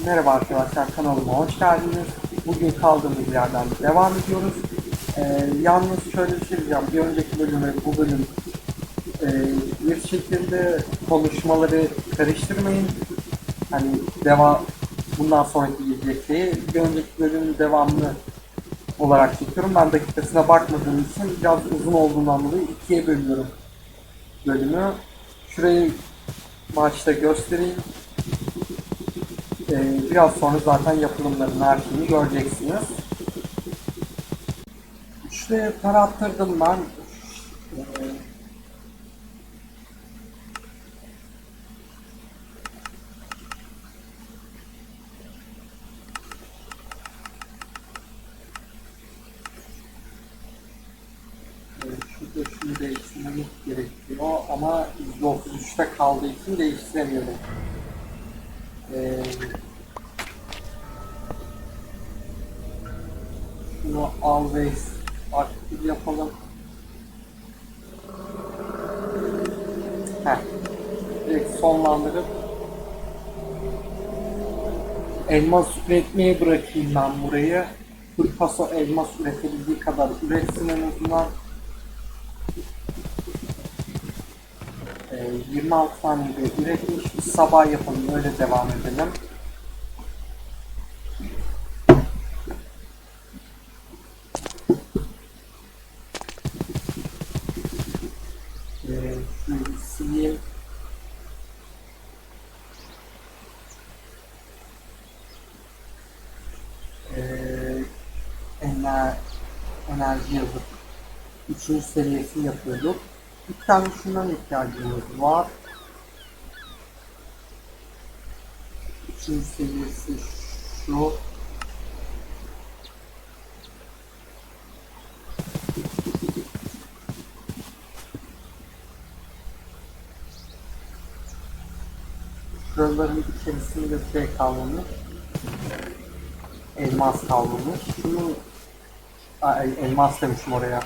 Merhaba arkadaşlar kanalıma hoş geldiniz. Bugün kaldığımız yerden devam ediyoruz. Ee, yalnız şöyle bir şey diyeceğim. Bir önceki bölümü bu bölüm e, bir şekilde konuşmaları karıştırmayın. Hani deva bundan sonraki gelecekleri bir önceki bölümün devamlı olarak çekiyorum. Ben dakikasına bakmadığım için biraz uzun olduğundan dolayı ikiye bölüyorum bölümü. Şurayı başta göstereyim. Ee, biraz sonra zaten yapılımların her şeyini göreceksiniz. Şuraya tarattırdım ben. Ee, Şurada şunu değiştirmek gerekiyor ama %33'te kaldığı için değiştiremiyorum. Şunu always aktif yapalım. Heh. Direkt sonlandırıp elmas üretmeye bırakayım ben burayı. Full paso elmas üretebildiği kadar üretsin en azından. 26 tane de üretmiş. Sabah yapalım öyle devam edelim. Sileyim. Ee, ener, enerji yazıp üçüncü seviyesini yapıyorduk. Bir tane şundan ihtiyacımız var. Üçüncü seviyesi şu. Şuraların içerisinde şey kalmamış. Elmas kalmamış. Şunu Ay, elmas demişim oraya.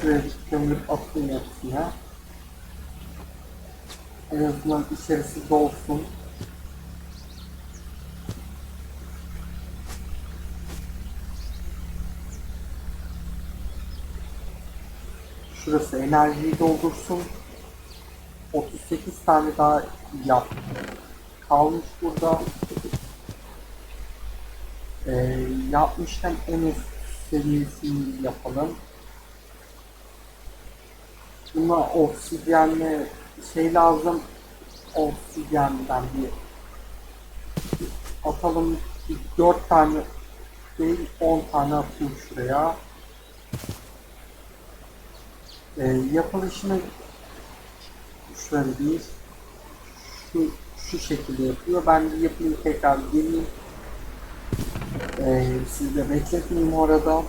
Şuraya kömürlük atayım hepsine. En azından içerisi dolsun. Şurası enerjiyi doldursun. 38 tane daha yap. Kalmış burada. Ee, yapmışken en üst seviyesini yapalım. Buna obsidyenle şey lazım. Obsidyenden bir atalım. Bir 4 tane değil 10 tane atayım şuraya. Ee, yapılışını şöyle bir şu, şu şekilde yapıyor. Ben bir yapayım tekrar geleyim. Ee, sizi de bekletmeyeyim orada.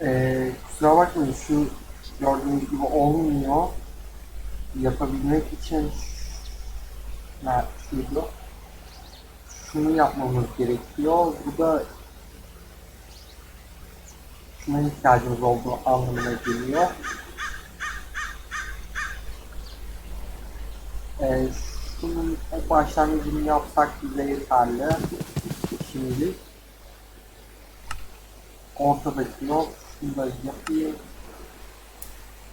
Ee, kusura bakmayın şu gördüğünüz gibi olmuyor. Yapabilmek için ha, şuydu. Şunu yapmamız gerekiyor. Bu da şuna ihtiyacımız olduğu anlamına geliyor. Ee, şunun başlangıcını yapsak bize yeterli. Şimdi ortadaki yok. Şunu da yapayım.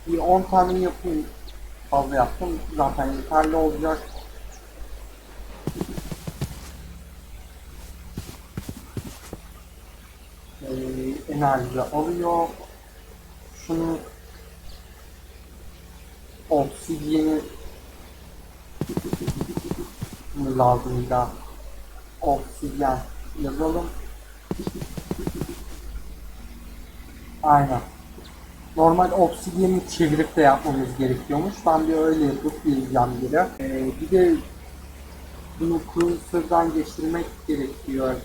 Bir 10 tane yapayım. Fazla yaptım. Zaten yeterli olacak. Ee, enerji alıyor. Şunu Bunu lazım da oksijen yazalım. Aynen. Normal obsidiyeni çevirip de yapmamız gerekiyormuş. Ben bir öyle yapıp geleceğim geri. Ee, bir de bunu kursordan geçirmek gerekiyor.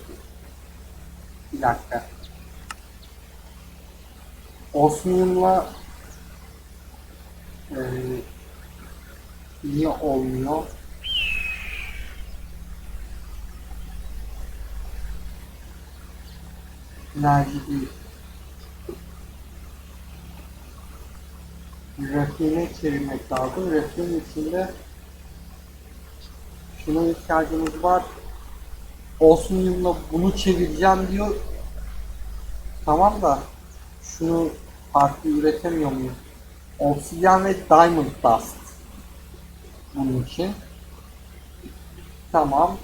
Bir dakika. Osmium'la e, niye olmuyor? Enerji değil. Grafiğine çevirmek lazım. Grafiğin içinde şuna ihtiyacımız var. Olsun yılına bunu çevireceğim diyor. Tamam da şunu farklı üretemiyor muyum? Obsidian ve Diamond Dust. Bunun için. Tamam.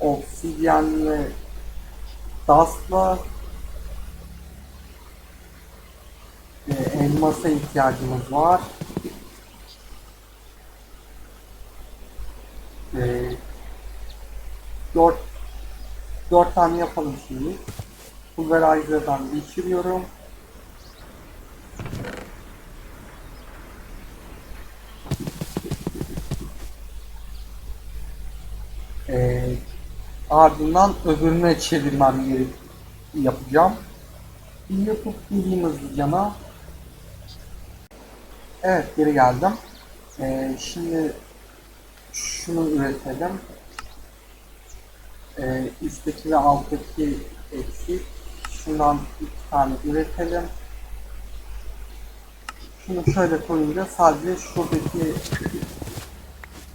Obsidian ve Dust'la e, elmasa ihtiyacımız var. E, dört, dört tane yapalım şimdi. Pulverizer'dan geçiriyorum. E, ardından öbürüne çevirmem gerek yapacağım. Yapıp geleyim hızlıcana. Evet geri geldim. Ee, şimdi şunu üretelim. Ee, üstteki ve alttaki eksik. Şundan iki tane üretelim. Şunu şöyle koyunca sadece şuradaki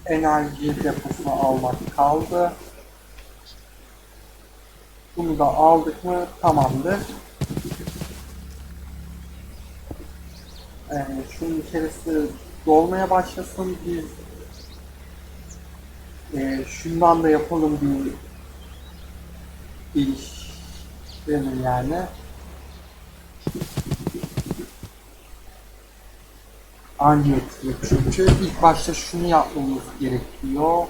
enerji deposunu almak kaldı. Bunu da aldık mı tamamdır. Ee, şunun içerisi dolmaya başlasın. Biz e, şundan da yapalım bir iş benim yani. Anca çünkü ilk başta şunu yapmamız gerekiyor.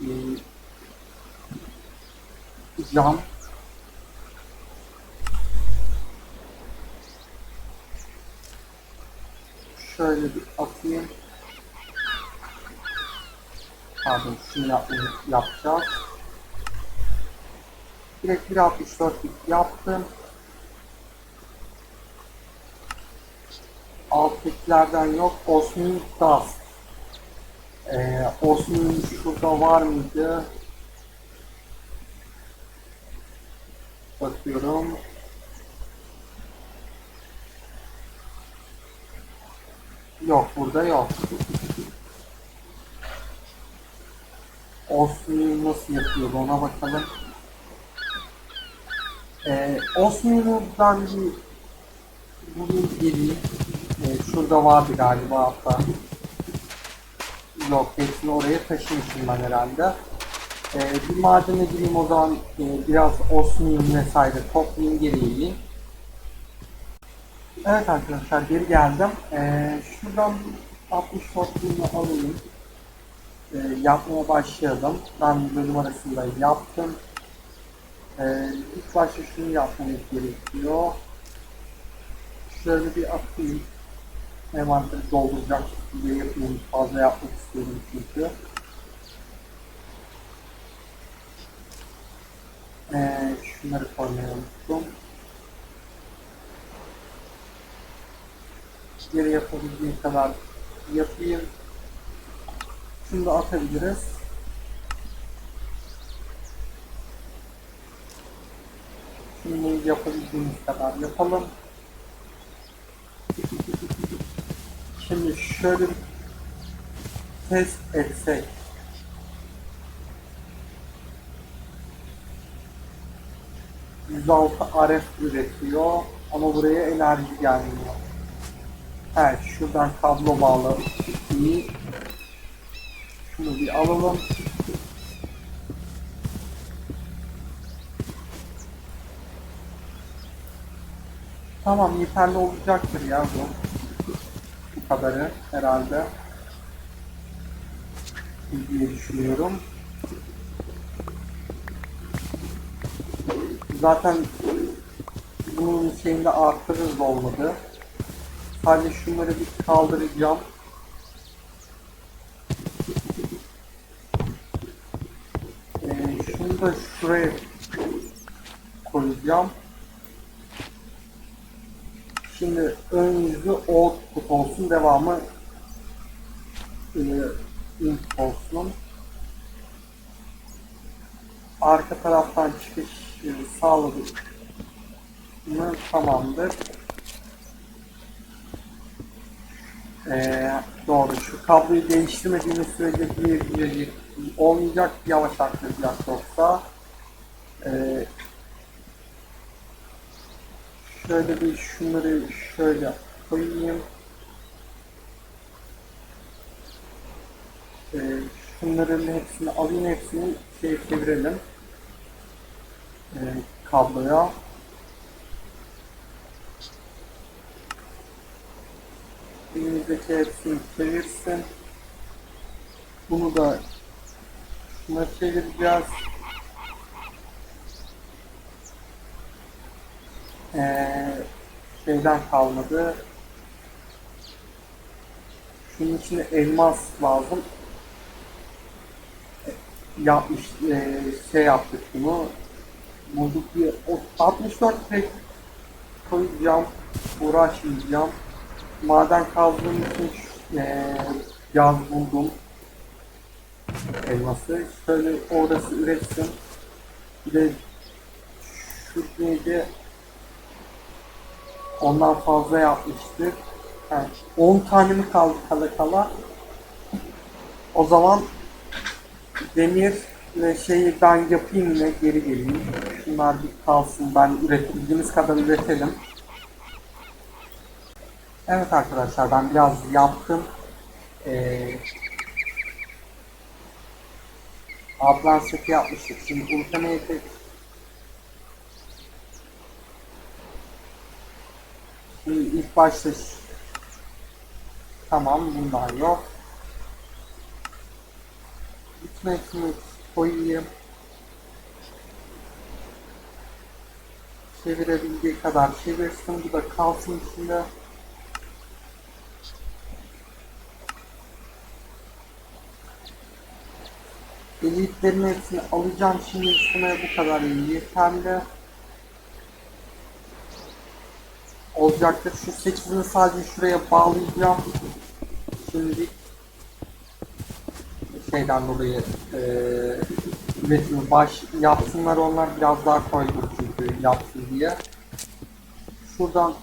Ee, cam şöyle bir atayım. Pardon şunu yapmayı yapacağız. Direkt 1.64 yaptım. Alttakilerden yok. Osmin Dust. Ee, Osmin şurada var mıydı? Bakıyorum. Yok burada yok. Osmium nasıl yapıyor ona bakalım. Ee, Osmium'dan bir bugün geleyim. Ee, şurada vardı galiba hatta. Yok hepsini oraya taşımışım ben herhalde. Ee, bir madene gireyim o zaman e, biraz osmium vesaire toplayayım geri geleyim. Evet arkadaşlar geri geldim. Ee, şuradan 60 topluğunu alayım. Ee, yapmaya başlayalım. Ben bölüm arasında yaptım. Ee, ilk başta şunu yapmamız gerekiyor. Şöyle bir atayım. Envanteri dolduracak şekilde yapayım. Fazla yapmak istiyorum çünkü. Ee, şunları koymayı Geri yapabildiğim kadar yapayım. Şunu da atabiliriz. Şunu yapabildiğimiz kadar yapalım. Şimdi şöyle test etsek. %6 RF üretiyor ama buraya enerji gelmiyor. Evet şuradan kablo bağlı. Şunu bir alalım. Tamam yeterli olacaktır ya bu. Bu kadarı herhalde. diye düşünüyorum. Zaten bunun şeyinde artırırız da olmadı. Sadece şunları bir kaldıracağım. Ee, şunu da şuraya koyacağım. Şimdi ön yüzü output olsun, devamı e, input olsun. Arka taraftan çıkış e, sağladık. mı? Tamamdır. Ee, doğru. Şu kabloyu değiştirmediğimiz sürece bir, bir, bir olmayacak. Yavaş arttıracak yoksa. Ee, şöyle bir şunları şöyle koyayım. Ee, şunların hepsini alayım hepsini şey çevirelim. Ee, kabloya. Elimizdeki hepsini çevirsin. Bunu da şuna çevireceğiz. Ee, şeyden kalmadı. Şunun içine elmas lazım. E, Yapmış, e, şey yaptık bunu. Bulduk bir o- 64 pek koyacağım. Uğraşmayacağım. Maden kazdığım için e, yaz buldum. Elması. Şöyle orası üretsin. Bir de şu neydi? Ondan fazla yapmıştık. Ha, 10 tane mi kaldı kala kala? O zaman demir ve şeyi ben yapayım yine geri geleyim. Şunlar bir kalsın ben üretebildiğimiz kadar üretelim. Evet arkadaşlar ben biraz yaptım. Ee, Ablan yapmıştık. Şimdi ultimate Şimdi ilk başta tamam bundan yok. Gitmesini koyayım. Çevirebildiği kadar çevirsin. Bu da kalsın içinde. Elitlerin hepsini alacağım şimdi üstüne bu kadar yeterli. Olacaktır. Şu 8'ini sadece şuraya bağlayacağım. Şimdi şeyden dolayı eee üretimi baş yapsınlar onlar biraz daha koydum çünkü yapsın diye. Şuradan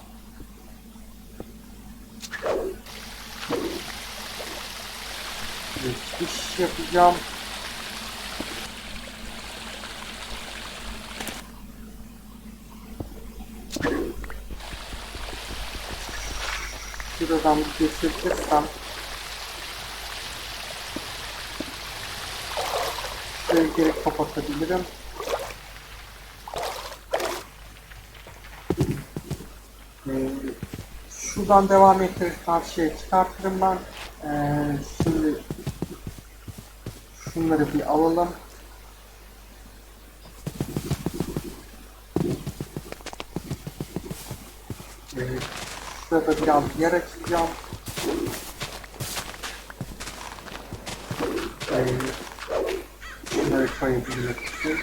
çıkış yapacağım. Şuradan geçirtirsem geri kapatabilirim. Ee, şuradan devam ettirip karşıya çıkartırım ben. Ee, şimdi şunları bir alalım. Ee, şurada biraz yer açacağım. Ee, şunları koyabilmek için.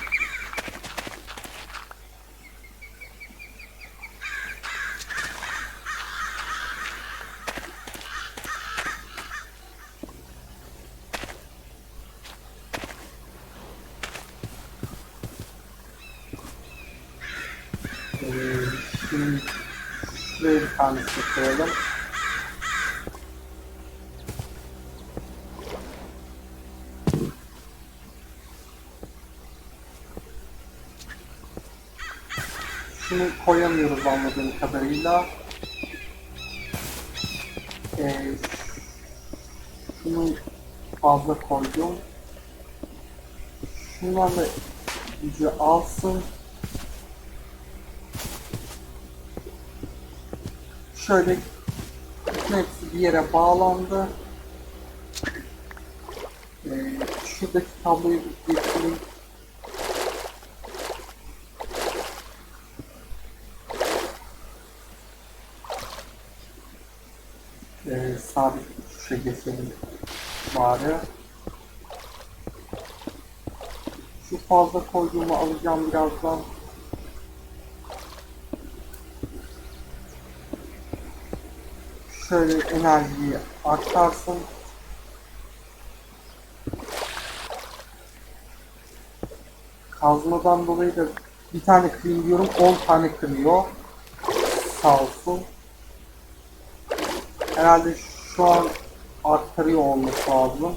Ee, şimdi şuraya bir tanesini koyalım. Şunu koyamıyoruz anladığım kadarıyla. Ee, şunu fazla koydum. Şunlarla gücü alsın. Şöyle hepsi bir yere bağlandı. Ee, şuradaki tabloyu bir getireyim. Ee, sabit tuşa geçelim bari. Şu fazla koyduğumu alacağım birazdan. Şöyle enerjiyi aktarsın. Kazmadan dolayı da bir tane kırayım diyorum 10 tane kırıyor. sağ olsun. Herhalde şu an aktarıyor olması lazım.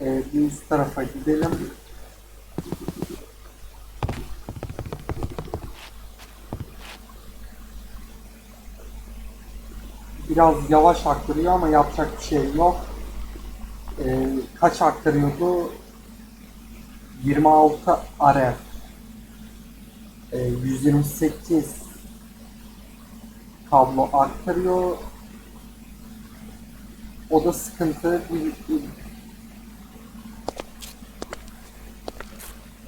Ee, bir üst tarafa gidelim. Biraz yavaş aktarıyor ama yapacak bir şey yok. Ee, kaç aktarıyordu? 26 RF. Ee, 128 kablo aktarıyor. O da sıkıntı.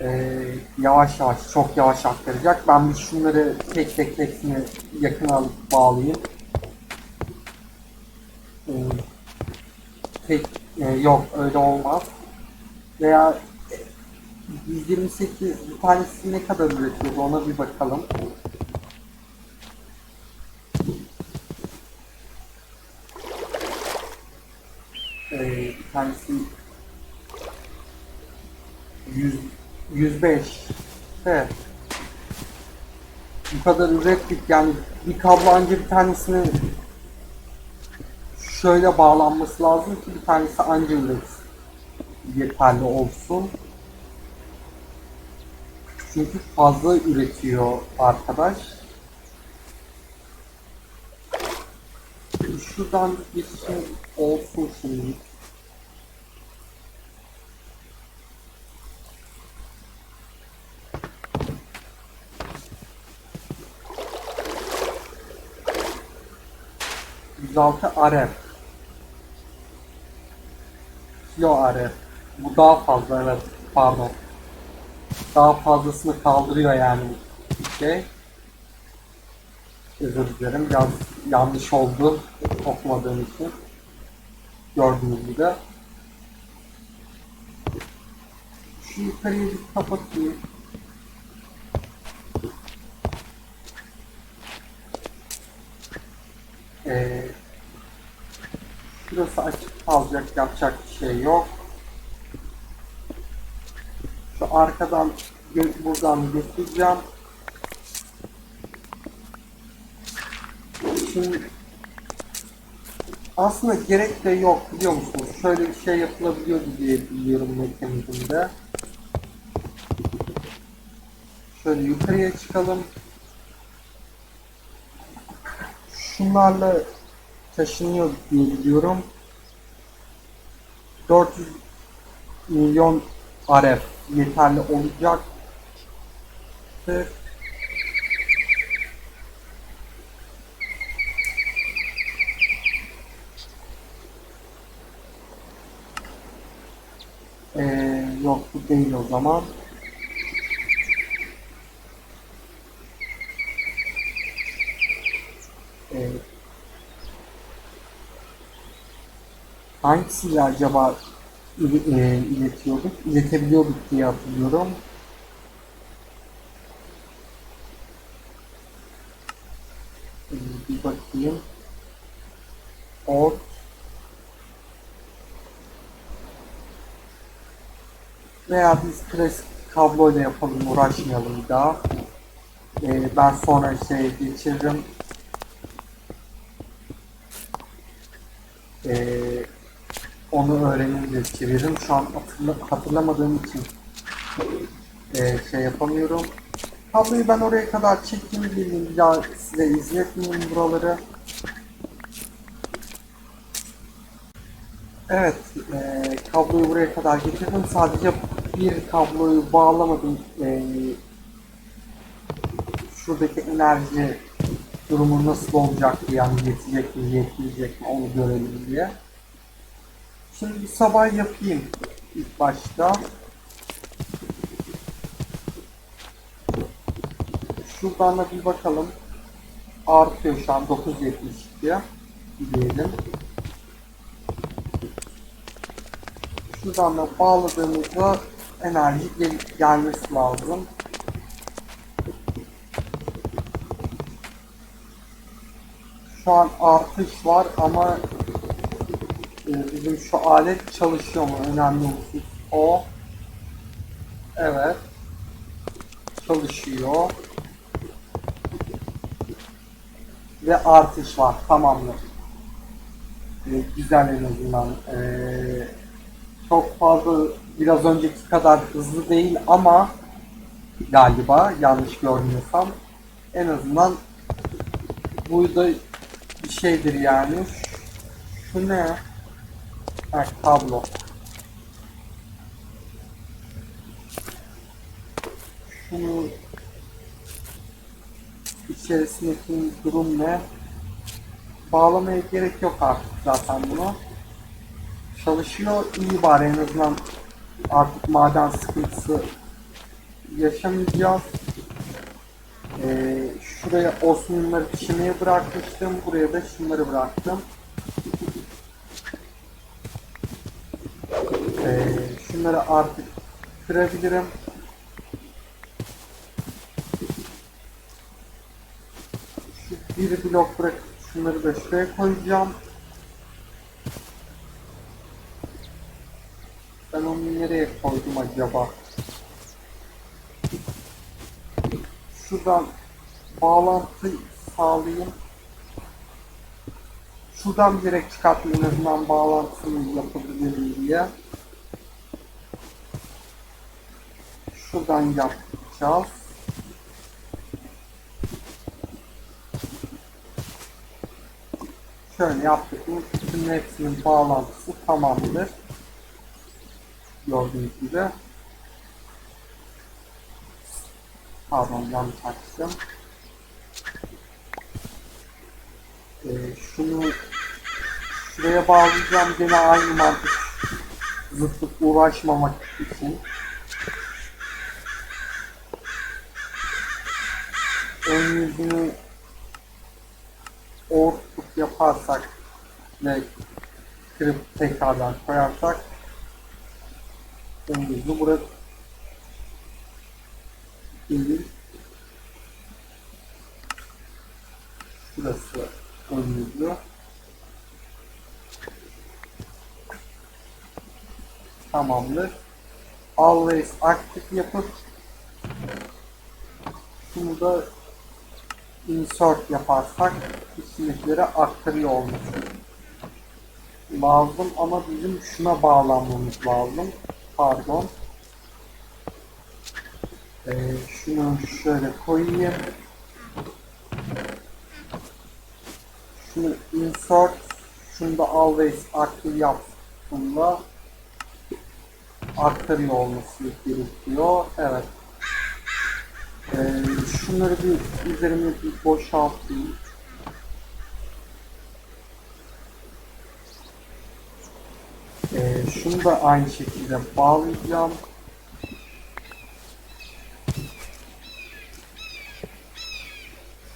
Ee, yavaş yavaş, çok yavaş aktaracak. Ben bir şunları tek tek hepsini yakın alıp bağlayayım. Tek, e, yok öyle olmaz. Veya 128 bir tanesi ne kadar üretiyordu ona bir bakalım. Ee, bir tanesi 100, 105 de bu kadar ürettik yani bir kablo anca bir tanesini şöyle bağlanması lazım ki bir tanesi üretsin yeterli olsun. Çünkü fazla üretiyor arkadaş. Şuradan bir şey olsun şimdi. Yüzaltı RF. Kilo RF. Bu daha fazla evet. Pardon. Daha fazlasını kaldırıyor yani şey. Özür dilerim. Biraz yanlış oldu. Okumadığım için. Gördüğünüz gibi. Şu yukarıyı bir kapatayım. Ee, şurası açık kalacak. Yapacak bir şey yok. Şu arkadan buradan götüreceğim. Şimdi aslında gerek de yok biliyor musunuz? Şöyle bir şey yapılabiliyor diye biliyorum mekanizmde. Şöyle yukarıya çıkalım. Şunlarla taşınıyor diye biliyorum. 400 milyon RF yeterli olacak. Ee, yok bu değil o zaman. Ee, hangisiyle acaba il- e, iletiyorduk? İletebiliyorduk diye hatırlıyorum. Bir bakayım. Ort veya biz klasik kabloyla yapalım uğraşmayalım daha. Ee, ben sonra şey geçiririm. Ee, onu öğrenince çeviririm. Şu an hatırla- hatırlamadığım için ee, şey yapamıyorum. Kabloyu ben oraya kadar çektiğimi bileyim. Bir size izletmeyeyim buraları. Evet, e, kabloyu buraya kadar getirdim. Sadece bir kabloyu bağlamadım. E, şuradaki enerji durumu nasıl olacak yani yetecek mi, yetmeyecek mi onu görelim diye. Şimdi bir sabah yapayım ilk başta. Şuradan da bir bakalım. Artıyor şu an 9.72 diyelim. Şuradan da bağladığımızda enerji gel gelmesi lazım. Şu an artış var ama bizim şu alet çalışıyor mu? Önemli husus o. Evet. Çalışıyor. ve artış var. Tamamdır. Ee, güzel en azından. Ee, çok fazla biraz önceki kadar hızlı değil ama galiba yanlış görmüyorsam en azından bu da bir şeydir yani. Şu ne? Ha, kablo. Şunu içerisindeki durum ne? Bağlamaya gerek yok artık zaten bunu. Çalışıyor iyi bari en azından artık maden sıkıntısı yaşamayacağız. Ee, şuraya osmanlıları pişirmeye bırakmıştım. Buraya da şunları bıraktım. Ee, şunları artık kırabilirim. Şu bir blok bırakıp şunları da şuraya koyacağım. Ben onu nereye koydum acaba? Şuradan bağlantı sağlayayım. Şuradan direkt çıkartayım en azından bağlantısını yapabilirim diye. Şuradan yapacağız. Şöyle yaptık bütün hepsinin bağlantısı tamamdır. Gördüğünüz gibi. Pardon yanlış açtım. Ee, şunu şuraya bağlayacağım gene aynı mantık zıtlık uğraşmamak için. Ön yüzünü ortuk yaparsak ve kırıp tekrardan koyarsak ön yüzü buraya değil. Şurası ön yüzü tamamdır. Always aktif yapıp şunu da insert yaparsak içindekilere aktarıyor olması lazım ama bizim şuna bağlanmamız lazım. Pardon. Ee, şunu şöyle koyayım. Şunu insert, şunu da always active yaptığımda aktarıyor olması gerekiyor. Evet. Ee, şunları bir üzerine bir boşaltayım. Ee, şunu da aynı şekilde bağlayacağım.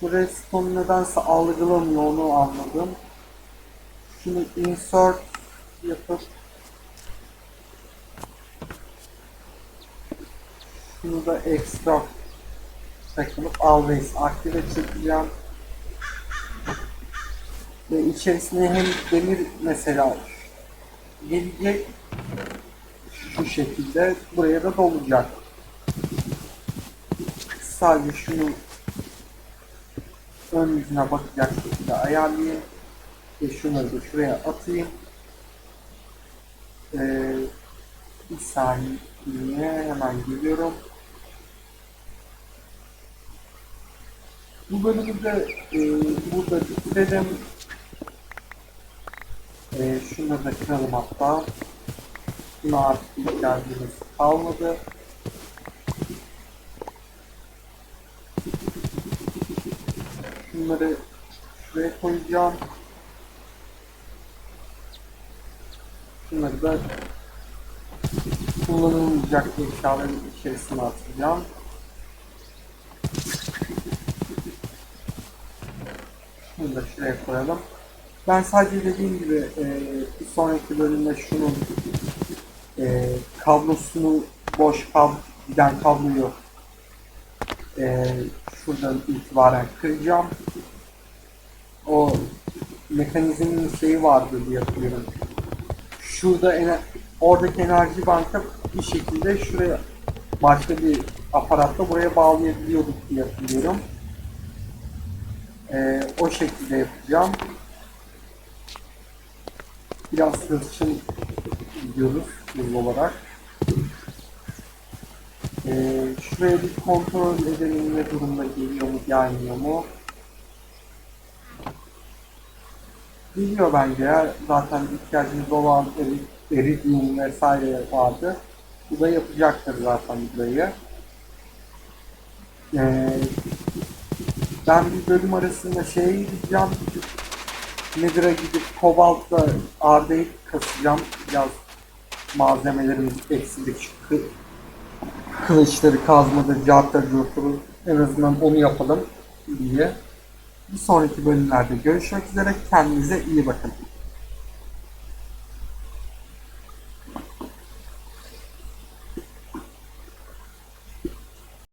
Bu respawn nedense algılamıyor onu anladım. Şunu insert yapıp şunu da extract takılıp always aktive çekeceğim. Ve içerisine hem demir mesela gelecek şu şekilde buraya da dolacak. Sadece şunu ön yüzüne bakacak şekilde ayarlayayım. Ve şunları da şuraya atayım. Ee, bir saniye hemen geliyorum. Bu bölümü de e, burada bitirelim. E, şunları da kıralım hatta. Buna artık ihtiyacımız kalmadı. Şunları şuraya koyacağım. Şunları da kullanılmayacak eşyaların içerisine atacağım. Şunu da şuraya koyalım. Ben sadece dediğim gibi e, bir sonraki bölümde şunun e, kablosunu boş kab giden kabloyu e, şuradan itibaren kıracağım. O mekanizmin şeyi vardı diye hatırlıyorum. Şurada ener oradaki enerji banka bir şekilde şuraya başka bir aparatla buraya bağlayabiliyorduk diye hatırlıyorum. Ee, o şekilde yapacağım. Biraz hırçın gidiyoruz hız olarak. Ee, şuraya bir kontrol edelim ne durumda geliyor mu gelmiyor mu? Geliyor bence ya. Zaten ihtiyacımız olan eri- iridium vesaire vardı. Bu da yapacaktır zaten burayı. Ee, ben bir bölüm arasında şeye gideceğim. Nether'a gidip kobaltla ardayı kasacağım. Biraz malzemelerimiz eksilik kı- kılıçları kazmadır, cartları, curtları en azından onu yapalım diye. Bir sonraki bölümlerde görüşmek üzere. Kendinize iyi bakın.